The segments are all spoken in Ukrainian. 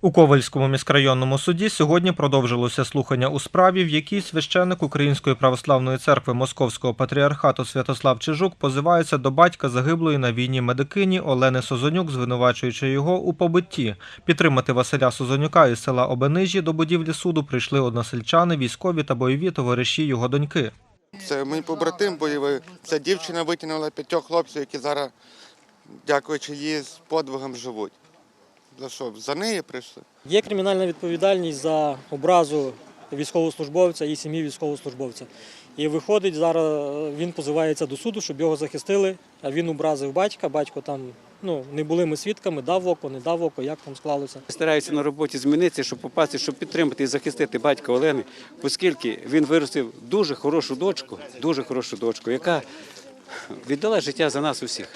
У Ковальському міськрайонному суді сьогодні продовжилося слухання у справі, в якій священник Української православної церкви Московського патріархату Святослав Чижук позивається до батька загиблої на війні медикині Олени Созонюк, звинувачуючи його у побитті. Підтримати Василя Созонюка із села Обенижі до будівлі суду прийшли односельчани, військові та бойові товариші його доньки. Це мій побратим бойовий. Ця дівчина витягнула п'ятьох хлопців, які зараз, дякуючи їй, з подвигом живуть. За що? За неї прийшли? Є кримінальна відповідальність за образу військовослужбовця і сім'ї військовослужбовця. І виходить, зараз він позивається до суду, щоб його захистили. А він образив батька. Батько там ну, не були ми свідками, дав око, не дав око, як там склалося. Стараюся на роботі змінитися, щоб попасти, щоб підтримати і захистити батька Олени, оскільки він виростив дуже хорошу дочку, дуже хорошу дочку, яка віддала життя за нас усіх.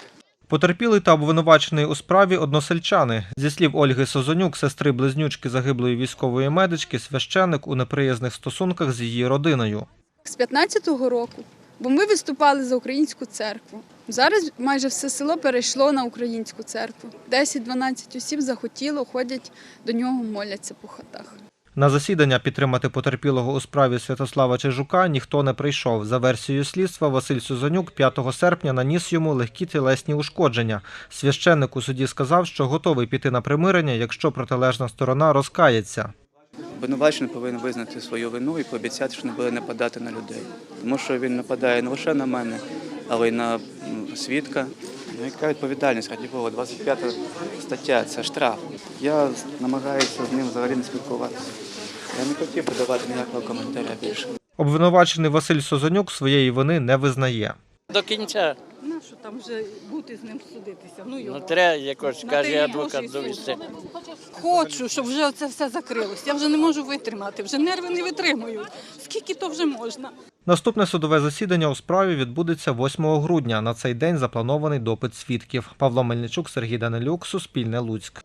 Потерпілий та обвинувачений у справі односельчани. Зі слів Ольги Созонюк, сестри близнючки загиблої військової медички, священник у неприязних стосунках з її родиною. з 15-го року, бо ми виступали за українську церкву. Зараз майже все село перейшло на українську церкву. 10-12 осіб захотіло, ходять до нього, моляться по хатах. На засідання підтримати потерпілого у справі Святослава Чижука ніхто не прийшов. За версією слідства, Василь Сузанюк 5 серпня наніс йому легкі тілесні ушкодження. Священник у суді сказав, що готовий піти на примирення, якщо протилежна сторона розкається. Обвинувачений повинен визнати свою вину і пообіцяти, що не буде нападати на людей. Тому що він нападає не лише на мене, але й на свідка. Ну, яка відповідальність, раді Бога, 25 стаття це штраф. Я намагаюся з ним взагалі не спілкуватися. Я не хотів би давати ніякого коментаря більше. Обвинувачений Василь Созонюк своєї вини не визнає. До кінця. Ну що там вже бути з ним судитися? Ну його. Ну, треба якось, каже адвокат, довести. Хочу, щоб вже це все закрилось. Я вже не можу витримати, вже нерви не витримують. Скільки то вже можна? Наступне судове засідання у справі відбудеться 8 грудня. На цей день запланований допит свідків. Павло Мельничук, Сергій Данилюк, Суспільне Луцьк.